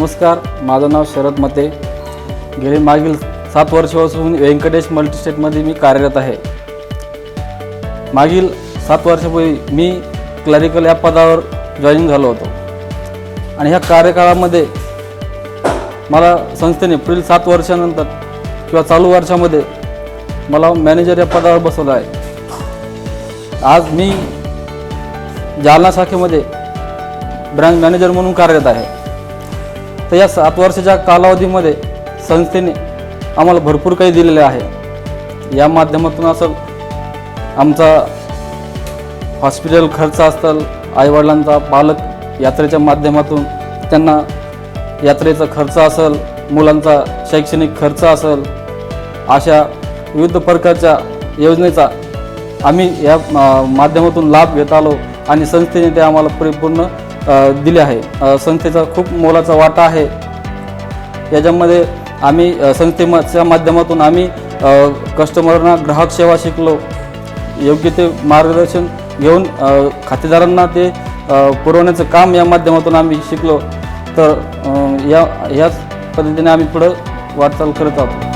नमस्कार माझं नाव शरद मते. गेले मागील सात वर्षापासून व्यंकटेश मल्टीस्टेटमध्ये मी कार्यरत आहे. मागील सात वर्षापूर्वी मी क्लरिकल या पदावर जॉईन झालो होतो. आणि ह्या कार्यकाळामध्ये मला संस्थेने पुढील सात वर्षानंतर किंवा चालू वर्षामध्ये मला मॅनेजर या पदावर बसवलं आहे. आज मी जालना शाखेमध्ये ब्रँच मॅनेजर म्हणून कार्यरत आहे. तर या सात वर्षाच्या कालावधीमध्ये संस्थेने आम्हाला भरपूर काही दिलेले आहे. या माध्यमातून असं आमचा हॉस्पिटल खर्च असतील आईवडिलांचा पालक यात्रेच्या माध्यमातून त्यांना यात्रेचा खर्च असेल मुलांचा शैक्षणिक खर्च असेल अशा विविध प्रकारच्या योजनेचा आम्ही या माध्यमातून लाभ घेत आलो आणि संस्थेने ते आम्हाला परिपूर्ण दिले आहे. संस्थेचा खूप मोलाचा वाटा आहे. याच्यामध्ये आम्ही संस्थेच्या माध्यमातून आम्ही कस्टमरना ग्राहक सेवा शिकलो. योग्य ते मार्गदर्शन घेऊन खातेदारांना ते पुरवण्याचं काम या माध्यमातून आम्ही शिकलो. तर या याच पद्धतीने आम्ही पुढं वाटचाल करत आहोत.